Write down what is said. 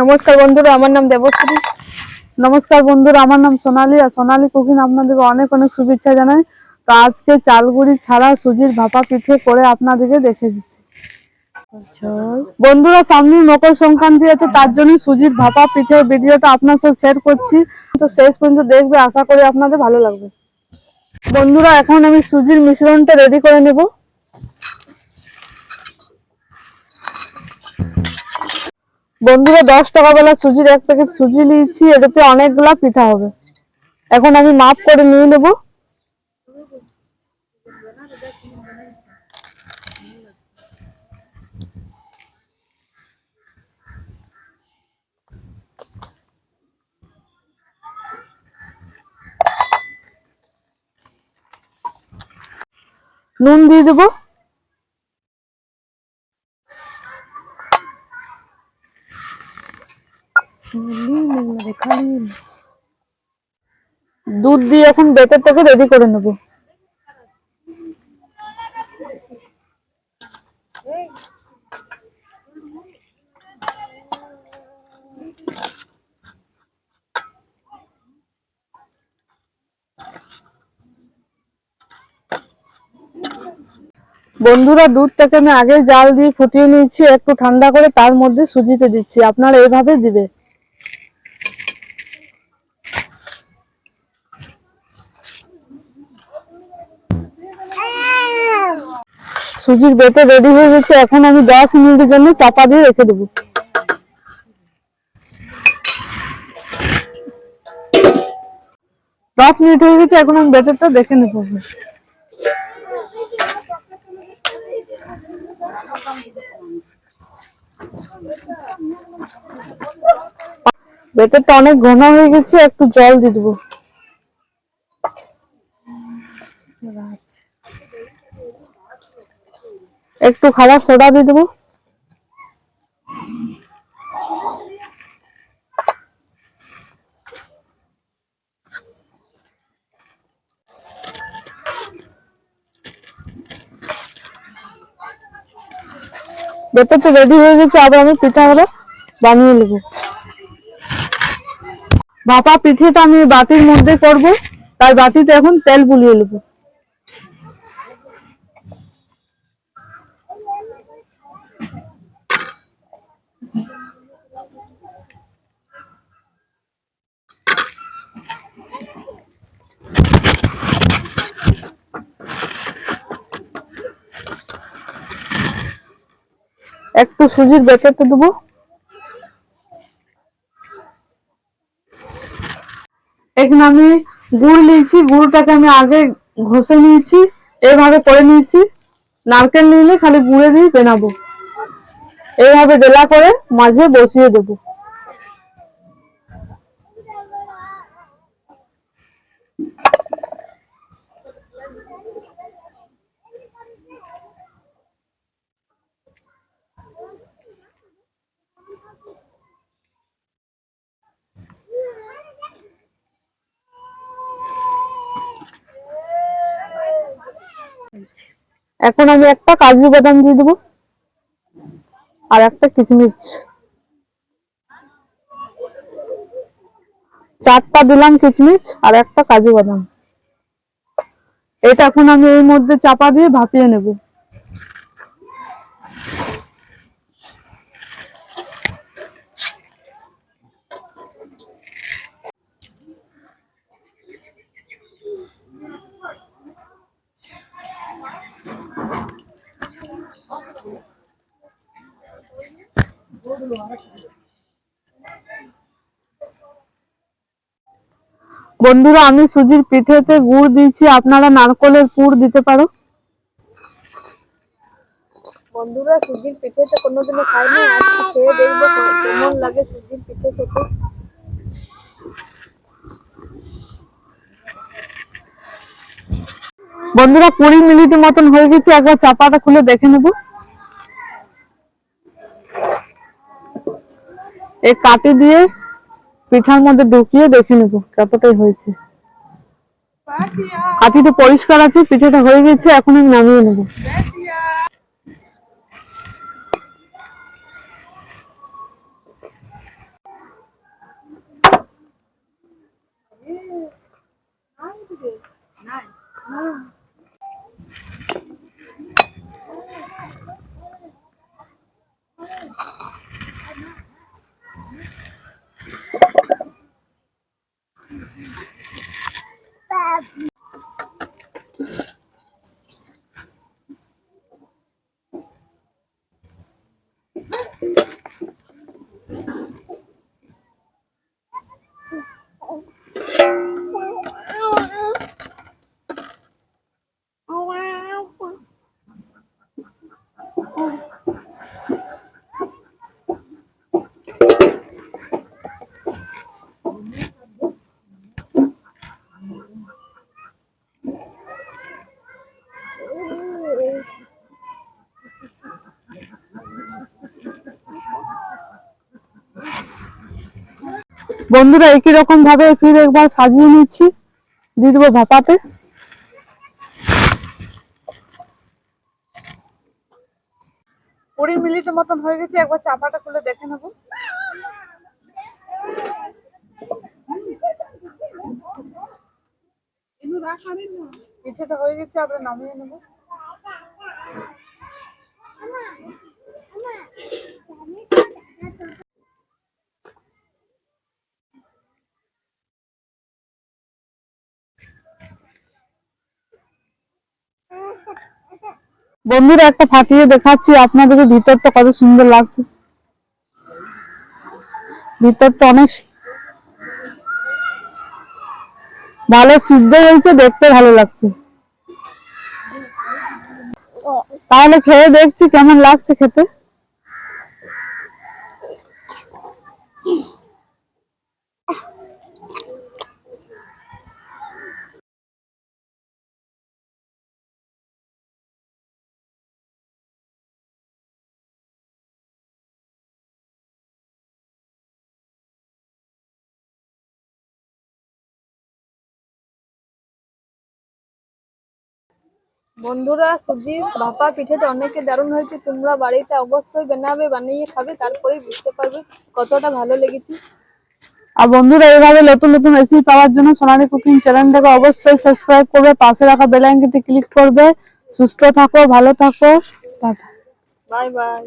নমস্কার বন্ধুরা, আমার নাম দেবশ্রী। নমস্কার বন্ধুরা, আমার নাম সোনালী। আর সোনালী কুকিং আপনাদেরকে অনেক অনেক শুভেচ্ছা জানাই। তো আজকে চালগুড়ি ছাড়া সুজির ভাপা পিঠে করে আপনাদেরকে দেখে দিচ্ছি। বন্ধুরা সামনে মকর সংক্রান্তি আছে, তার জন্য সুজির ভাপা পিঠে ভিডিওটা আপনার সাথে শেয়ার করছি। তো শেষ পর্যন্ত দেখবে, আশা করি আপনাদের ভালো লাগবে। বন্ধুরা, এখন আমি সুজির মিশ্রণটা রেডি করে নেব। বন্ধুরা, দশ টাকা বেলা সুজির এক প্যাকেট সুজি নিয়েছি, এটাতে অনেকগুলা পিঠা হবে। এখন আমি মাপ করে নিয়ে নেব। নুন দিয়ে দেবো। দুধ দিয়ে এখন বেটারটাকে রেডি করে নেব। বন্ধুরা, দুধটাকে আমি আগে জাল দিয়ে ফুটিয়ে নিয়েছি, একটু ঠান্ডা করে তার মধ্যে সুজিতে দিচ্ছি, আপনারা এইভাবে দিবে। সুজির বেটে রেডি হয়ে গেছে। এখন আমি দশ মিনিটের জন্য চাপা দিয়ে রেখে দেবো। দশ মিনিট হয়ে গেছে, এখন আমি বেটারটা দেখে নেব। বেটারটা অনেক ঘন হয়ে গেছে, একটু জল দিয়ে দেবো। একটু খাবার সোডা দিয়ে দেবো। বেটার তো রেডি হয়ে গেছে, আবার আমি পিঠাগুলো বানিয়ে নেব। ভাপা পিঠেটা আমি বাটির মধ্যে করব তাই বাটিতে এখন তেল বুলিয়ে নেব। একটু সুজির বেটারটা দেবো। এখানে আমি গুড় নিয়েছি, গুড়টাকে আমি আগে ঘষে নিয়েছি, এভাবে করে নিয়েছি। নারকেল নিলে খালি গুড়ে দিয়ে বেনাবো। এইভাবে ডেলা করে মাঝে বসিয়ে দেবো। এখন আমি একটা কাজু বাদাম দিয়ে দেবো আর একটা কিশমিশ চারটা দিলাম কিচমিচ আর একটা কাজু বাদাম। এটা এখন আমি এর মধ্যে চাপা দিয়ে ভাপিয়ে নেব। বন্ধুরা আমি সুজির পিঠেতে গুড় দিয়েছি। আপনারা নারকলের পুর দিতে পারো। বন্ধুরা সুজির পিঠে তো কোনোদিনও খাইনি। আজকে খেয়ে দেখব কেমন লাগে সুজির পিঠে খেতে। বন্ধুরা কুড়ি মিনিটের মতন হয়ে গেছে। একবার চাপাটা খুলে দেখে নেব। এই কাটি দিয়ে পিঠার মধ্যে ঢুকিয়ে দেখে নেব কতটাই হয়েছে। কাটিটা পরিষ্কার আছে, পিঠাটা হয়ে গেছে, এখন আমি নামিয়ে নেব। Oh. বন্ধুরা, একই রকম ভাবে ফির একবার সাজিয়ে নিচ্ছি। দিয়ে দেবো ভাপাতে কুড়ি মিনিটের মতন হয়ে গেছে, একবার চাপাটা খুলে দেখে নেব। পিঠেটা হয়ে গেছে, আমরা নামিয়ে নেব। বন্ধুরা, একটা ফাটিয়ে দেখাচ্ছি। আপনাদেরকে ভিতরটা কত সুন্দর লাগছে। ভিতরটা অনেক ভালো, সিদ্ধ হয়েছে, দেখতে ভালো লাগছে। তাহলে খেয়ে দেখছি কেমন লাগছে খেতে। বন্ধুরা সুজির ভাপা পিঠেটা অনেকে দারুণ হয়েছে। তোমরা বাড়িতে অবশ্যই বানাবে বানিয়ে খাবে তারপরেই বুঝতে পারবে কতটা ভালো লেগেছে। আর বন্ধুরা এইভাবে নতুন নতুন রেসিপি পাওয়ার জন্য সোনালী কুকিং চ্যানেলটাকে অবশ্যই সাবস্ক্রাইব করবে পাশে রাখা বেল আইকনটি ক্লিক করবে। সুস্থ থাকো ভালো থাকো টাটা। Bye bye